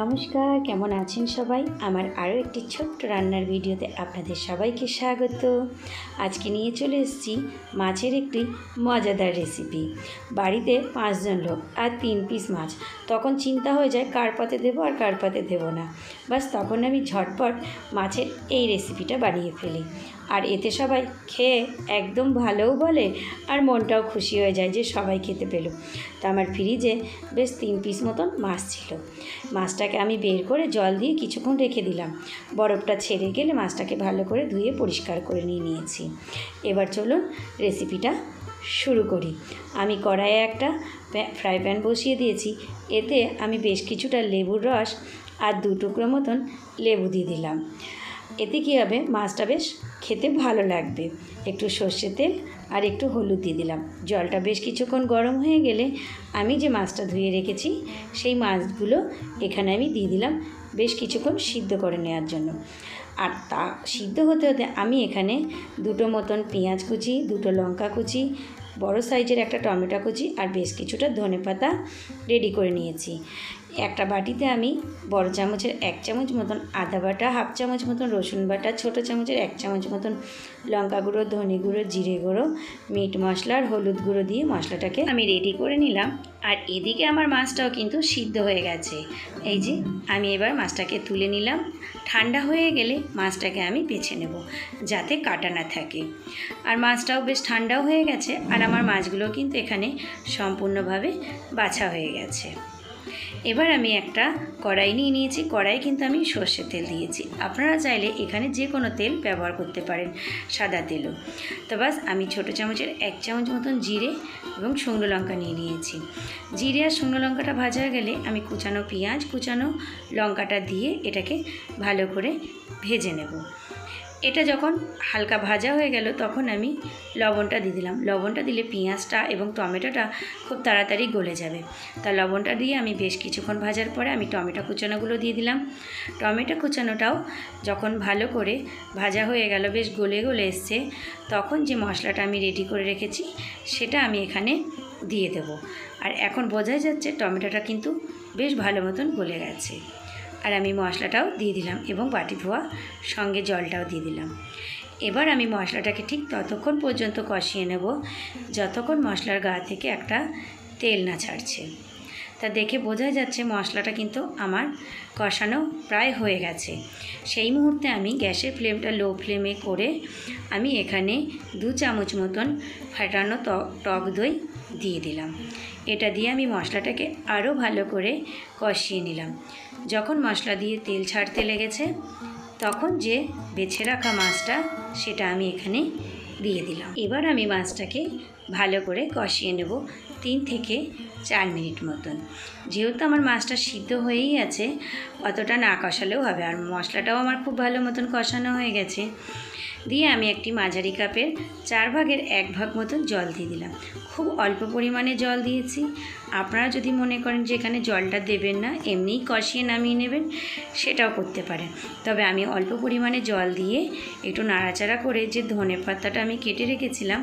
নমস্কার, কেমন আছেন সবাই? আমার আরও একটি ছোট্ট রান্নার ভিডিওতে আপনাদের সবাইকে স্বাগত। আজকে নিয়ে চলে এসেছি মাছের একটি মজাদার রেসিপি। বাড়িতে পাঁচজন লোক আর তিন পিস মাছ। তখন চিন্তা হয়ে যায়, কার পাতে দেবো আর কার পাতে দেবো না। বাস তখন আমি ঝটপট মাছের এই রেসিপিটা বানিয়ে ফেলি। আর এতে সবাই খেয়ে একদম ভালোও বলে আর মনটাও খুশি হয়ে যায় যে সবাই খেতে পেল। তো আমার ফ্রিজে বেশ তিন পিস মতন মাছ ছিল। মাছটাকে আমি বের করে জল দিয়ে কিছুক্ষণ রেখে দিলাম। বরফটা ছেড়ে গেলে মাছটাকে ভালো করে ধুয়ে পরিষ্কার করে নিয়ে নিয়েছি। এবার চলুন রেসিপিটা শুরু করি। আমি কড়াইয়ে একটা ফ্রাই প্যান বসিয়ে দিয়েছি। এতে আমি বেশ কিছুটা লেবুর রস আর দু টুকরো মতন লেবু দিয়ে দিলাম। এতে কী হবে? মাছটা বেশ খেতে ভালো লাগবে। একটু সর্ষে তেল আর একটু হলুদ দিয়ে দিলাম। জলটা বেশ কিছুক্ষণ গরম হয়ে গেলে আমি যে মাছটা ধুয়ে রেখেছি, সেই মাছগুলো এখানে আমি দিয়ে দিলাম বেশ কিছুক্ষণ সিদ্ধ করে নেওয়ার জন্য। আর তা সিদ্ধ হতে হতে আমি এখানে দুটো মতন পেঁয়াজ কুচি, দুটো লঙ্কা কুচি, বড় সাইজের একটা টমেটো কুচি আর বেশ কিছুটা ধনে পাতা রেডি করে নিয়েছি। একটা বাটিতে আমি বড় চামচের এক চামচ মতন আদা বাটা, হাফ চামচ মতন রসুন বাটা, ছোটো চামচের এক চামচ মতন লঙ্কা গুঁড়ো, ধনে গুঁড়ো, জিরে গুঁড়ো, মিট মশলা আর হলুদ গুঁড়ো দিয়ে মশলাটাকে আমি রেডি করে নিলাম। আর এদিকে আমার মাছটাও কিন্তু সিদ্ধ হয়ে গেছে। এই যে, আমি এবার মাছটাকে তুলে নিলাম। ঠান্ডা হয়ে গেলে মাছটাকে আমি বেছে নেব, যাতে কাটা না থাকে। আর মাছটাও বেশ ঠান্ডাও হয়ে গেছে, আর আমার মাছগুলো কিন্তু এখানে সম্পূর্ণভাবে বাছা হয়ে গেছে। এবার আমি একটা কড়াই নিয়ে নিয়েছি। কড়াই কিন্তু আমি সর্ষের তেল দিয়েছি। আপনারা চাইলে এখানে যে কোনো তেল ব্যবহার করতে পারেন, সাদা তেলও। তো বাস আমি ছোটো চামচের এক চামচ মতন জিরে এবং শুকনো লঙ্কা নিয়ে নিয়েছি। জিরে আর শুকনো লঙ্কাটা ভাজা হয়ে গেলে আমি কুচানো পেঁয়াজ, কুচানো লঙ্কাটা দিয়ে এটাকে ভালো করে ভেজে নেব। এটা যখন হালকা ভাজা হয়ে গেল, তখন আমি লবণটা দিয়ে দিলাম। লবণটা দিলে পেঁয়াজটা এবং টমেটোটা খুব তাড়াতাড়ি গলে যাবে। তা লবণটা দিয়ে আমি বেশ কিছুক্ষণ ভাজার পরে আমি টমেটো কুচানোগুলো দিয়ে দিলাম। টমেটো কুচানোটাও যখন ভালো করে ভাজা হয়ে গেল, বেশ গলে গলে এসছে, তখন যে মশলাটা আমি রেডি করে রেখেছি, সেটা আমি এখানে দিয়ে দেব। আর এখন বোঝাই যাচ্ছে টমেটোটা কিন্তু বেশ ভালো মতন গলে গেছে। আর আমি মশলাটাও দিয়ে দিলাম এবং বাটি ধোয়া সঙ্গে জলটাও দিয়ে দিলাম। এবার আমি মশলাটাকে ঠিক ততক্ষণ পর্যন্ত কষিয়ে নেব, যতক্ষণ মশলার গা থেকে একটা তেল না ছাড়ছে। তা দেখে বোঝা যাচ্ছে মশলাটা কিন্তু আমার কষানো প্রায় হয়ে গেছে। সেই মুহূর্তে আমি গ্যাসের ফ্লেমটা লো ফ্লেমে করে আমি এখানে দু চামচ মতন ফাটানো টক দই দিয়ে দিলাম। এটা দিয়ে আমি মশলাটাকে আরও ভালো করে কষিয়ে নিলাম। যখন মশলা দিয়ে তেল ছাড়তে লেগেছে, তখন যে বেছে রাখা মাছটা, সেটা আমি এখানে দিয়ে দিলাম। এবার আমি মাছটাকে ভালো করে কষিয়ে নেব তিন থেকে চার মিনিট মতন। যেহেতু আমার মাছটা সিদ্ধ হয়েই আছে, অতটা না কষালেও হবে। আর মশলাটাও আমার খুব ভালো মতন কষানো হয়ে গেছে। দিয়ে আমি একটি মাঝারি কাপের চার ভাগের এক ভাগ মতন জল দিয়ে দিলাম। খুব অল্প পরিমাণে জল দিয়েছি। আপনারা যদি মনে করেন যে এখানে জলটা দেবেন না, এমনিই কষিয়ে নামিয়ে নেবেন, সেটাও করতে পারেন। তবে আমি অল্প পরিমাণে জল দিয়ে একটু নাড়াচাড়া করে যে ধনে পাতাটা আমি কেটে রেখেছিলাম,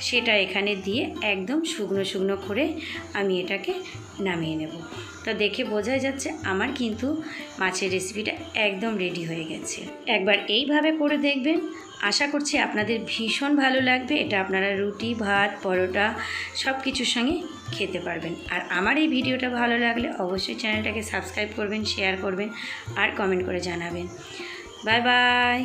সেটা এখানে দিয়ে একদম শুকনো শুকনো করে আমি এটাকে নামিয়ে নেব। তো দেখে বোঝাই যাচ্ছে আমার কিন্তু মাছের রেসিপিটা একদম রেডি হয়ে গেছে। একবার এইভাবে করে দেখবেন, আশা করছি আপনাদের ভীষণ ভালো লাগবে। এটা আপনারা রুটি, ভাত, পরোটা সব কিছুর সঙ্গে খেতে পারবেন। আর আমার এই ভিডিওটা ভালো লাগলে অবশ্যই চ্যানেলটাকে সাবস্ক্রাইব করবেন শেয়ার করবেন আর কমেন্ট করে জানাবেন। Bye bye